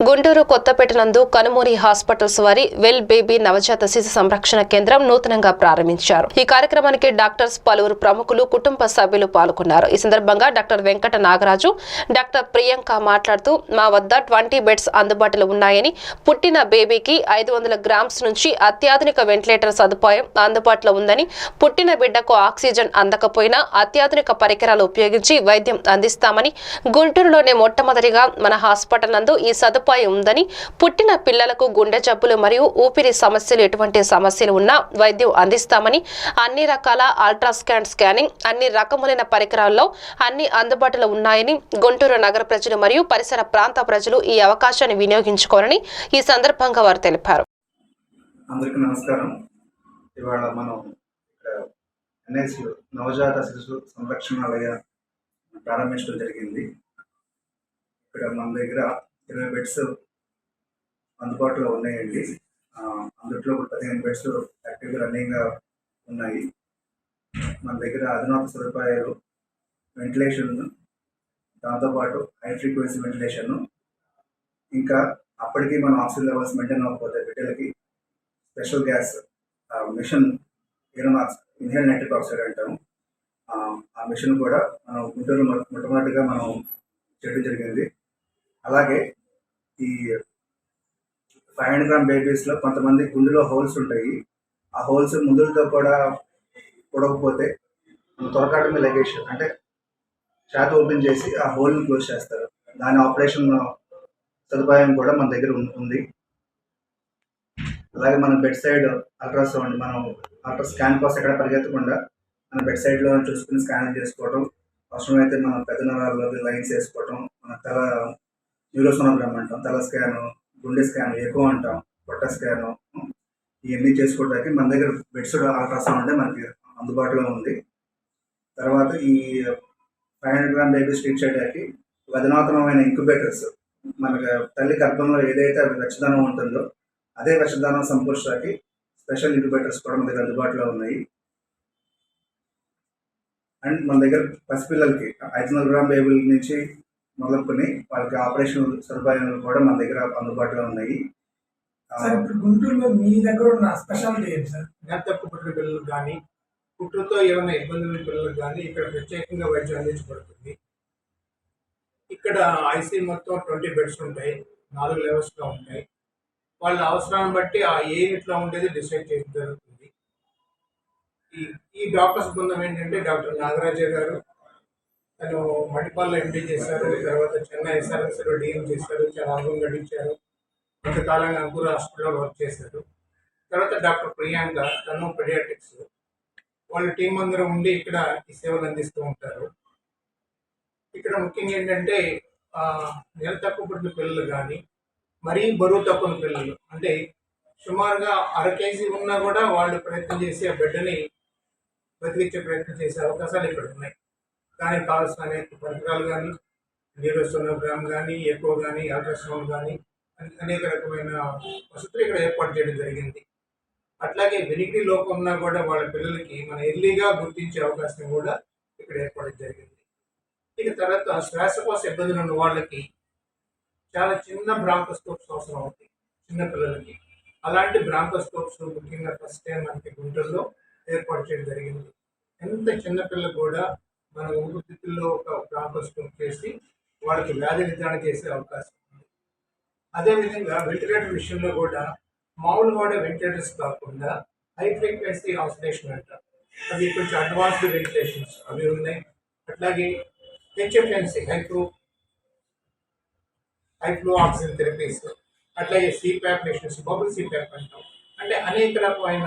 గుంటూరు కొత్తపేట నందు కనుమూరి హాస్పిటల్స్ వారి well baby నవజాత శిశు సంరక్షణ కేంద్రం నూతనంగా ప్రారంభించారు. ఈ కార్యక్రమానికి డాక్టర్స్ పలువురు ప్రముఖులు కుటుంబ సభ్యులు పాల్గొన్నారు. ఈ సందర్భంగా డాక్టర్ వెంకట నాగరాజు డాక్టర్ ప్రియాంక మాట్లాడుతూ మా వద్ద ట్వంటీ బెడ్స్ అందుబాటులో ఉన్నాయని పుట్టిన బేబీకి ఐదు వందల గ్రామ్స్ నుంచి అత్యాధునిక వెంటిలేటర్ సదుపాయం అందుబాటులో ఉందని పుట్టిన బిడ్డకు ఆక్సిజన్ అందకపోయినా అత్యాధునిక పరికరాలు ఉపయోగించి వైద్యం అందిస్తామని గుంటూరులోనే మొట్టమొదటిగా మన హాస్పిటల్ నందు ఈ సదుపాయం ఉందని పుట్టిన పిల్లలకు గుండె జబ్బులు మరియు ఊపిరి సమస్యలు ఎటువంటి సమస్యలు ఉన్నా వైద్యం అందిస్తామని అన్ని రకాల అల్ట్రాస్కాన్ స్కానింగ్ అన్ని రకములైన పరికరాల్లో అన్ని అందుబాటులో ఉన్నాయని గుంటూరు నగర ప్రజలు మరియు పరిసర ప్రాంత ప్రజలు ఈ అవకాశాన్ని వినియోగించుకోవాలని ఈ సందర్భంగా వారు తెలిపారు. అందరికీ నమస్కారం. ఇవాళ మనం ఇక్కడ నవజాత శిశు సంరక్షణాలయ ప్రారంభించడం జరిగింది. ఇక్కడ మన దగ్గర ఇరవై బెడ్స్ అందుబాటులో ఉన్నాయండి. అందులో అందుట్లో పదిహేను బెడ్స్ యాక్టివ్గా రన్నింగ్గా ఉన్నాయి. మన దగ్గర అధునాత సదుపాయాలు వెంటిలేషన్ దాంతోపాటు హై ఫ్రీక్వెన్సీ వెంటిలేషన్ ఇంకా అప్పటికి మనం ఆక్సిజన్ లెవెల్స్ మెయింటైన్ అవ్వకపోతే బిడ్డలకి special gas machine Aeronox inhale nitric oxide అంటాము. ఆ, మిషన్ కూడా మనం గుంటూరు మొట్టమొదటిగా మనం చేయడం జరిగింది. అలాగే ఈ ఫైవ్ హండ్రెడ్ గ్రామ్ బేబీస్లో కొంతమంది గుండెలో హోల్స్ ఉంటాయి. ఆ హోల్స్ ముందులతో కూడా పొడవకపోతే త్వరకాటమి లగేషన్ అంటే చేత ఓపెన్ చేసి ఆ హోల్ని క్లోజ్ చేస్తారు. దాని ఆపరేషన్ సదుపాయం కూడా మన దగ్గర ఉంటుంది ఉంది. అలాగే మనం బెడ్ సైడ్ అల్ట్రాసౌండ్ మనం అల్ట్రా స్కాన్ కోసం ఎక్కడ పరిగెత్తకుండా మన బెడ్ సైడ్లో చూసుకుని స్కాన్ చేసుకోవడం అవసరమైతే మనం పెద్ద నరాల్లో లైన్స్ వేసుకోవడం మన తల న్యూరోసోనోగ్రామ్ అంటాం తల స్కాన్ గుండె స్కాన్ ఎక్కువ అంటాం పొట్ట స్కాన్ ఇవన్నీ చేసుకోవడానికి మన దగ్గర బెడ్స్ అల్ట్రాసౌండ్ అంటే మనకి అందుబాటులో ఉంది. తర్వాత ఈ five hundred gram babies treat చేయడానికి అధునాతనమైన ఇంక్యుబేటర్స్ మనకి తల్లి గర్భంలో ఏదైతే వెచ్చదనం ఉంటుందో అదే వెచ్చదనం సమకూర్చడానికి స్పెషల్ ఇంక్యుబేటర్స్ కూడా మన దగ్గర అందుబాటులో ఉన్నాయి. అండ్ మన దగ్గర పసిపిల్లలకి ఐదు వందల గ్రామ్ బేబీల నుంచి మొదలుకొని వాళ్ళకి ఆపరేషన్ సదుపాయాలు కూడా మన దగ్గర అందుబాటులో ఉన్నాయి. సార్ ఇప్పుడు గుంటూరులో మీ దగ్గర ఉన్న స్పెషాలిటీ ఏంటి సార్? నేతకు పుట్టిన పిల్లలకు కానీ పుట్టుతో ఏమైనా ఇబ్బందులు పిల్లలకు కానీ ఇక్కడ ప్రత్యేకంగా వైద్యం అందించబడుతుంది. ఇక్కడ ఐసీ మొత్తం ట్వంటీ బెడ్స్ ఉంటాయి నాలుగు లెవెల్స్లో ఉంటాయి. వాళ్ళ అవసరాన్ని బట్టి ఆ ఏ యూనిట్లో ఉండేది డిసైడ్ చేయడం జరుగుతుంది. ఈ ఈ డాక్టర్స్ బృందం ఏంటంటే డాక్టర్ నాగరాజ గారు తను మణిపాల్లో ఎంపీ చేశారు తర్వాత చెన్నై ఎస్ఆర్ఎస్లో డిఎం చేశారు చాలా అనుభవం గడించారు. కొంతకాలంగా అంకుర హాస్పిటల్లో వర్క్ చేశారు. తర్వాత డాక్టర్ ప్రియాంక తను పెడియాటిక్స్ వాళ్ళ టీం అందరూ ఉండి ఇక్కడ ఈ సేవలు అందిస్తూ ఉంటారు. ఇక్కడ ముఖ్యంగా ఏంటంటే నెల తక్కువ పుట్టిన పిల్లలు కానీ మరీ బరువు తక్కువ పిల్లలు అంటే సుమారుగా అర కేజీ ఉన్నా కూడా వాళ్ళు ప్రయత్నం చేసి ఆ బిడ్డని బతికించే ప్రయత్నం చేసే అవకాశాలు ఇక్కడ ఉన్నాయి. దానికి కావాల్సిన అనేక పరికరాలు కానీ న్యూరోసోనోగ్రామ్ కానీ ఎక్కువ కానీ అల్ట్రాసౌండ్ కానీ అనేక రకమైన వసతులు ఇక్కడ ఏర్పాటు చేయడం జరిగింది. అట్లాగే వెనికిడి లోపంలో కూడా వాళ్ళ పిల్లలకి మన ఎర్లీగా గుర్తించే అవకాశం కూడా ఇక్కడ ఏర్పడడం జరిగింది. ఇక తర్వాత శ్వాసకోశ ఇబ్బందులు ఉన్న వాళ్ళకి చాలా చిన్న బ్రాంకోస్కోప్స్ అవసరం అవుతాయి చిన్న పిల్లలకి. అలాంటి బ్రాంకోస్కోప్స్ ముఖ్యంగా ఫస్ట్ టైం మనకి గుంటూరులో ఏర్పాటు చేయడం జరిగింది. ఎంత చిన్నపిల్లకు కూడా మన ఊపిరితిత్తుల్లో ఒక ప్రాబ్లమ్స్ చేసి వాళ్ళకి వ్యాధి నిర్ధారణ చేసే అవకాశం ఉంది. అదేవిధంగా వెంటిలేటర్ విషయంలో కూడా మామూలు కూడా వెంటిలేటర్స్ కాకుండా హై ఫ్రీక్వెన్సీ ఆక్సిడేషన్ అంటారు అవి కొంచెం అడ్వాన్స్డ్ వెంటిలేషన్స్ అవి ఉన్నాయి. అట్లాగే HFNC high flow high flow oxygen therapies అట్లాగే సిప్యాప్ మిషన్స్ బబుల్ సిప్యాప్ అంటాం. అంటే అనేక రకమైన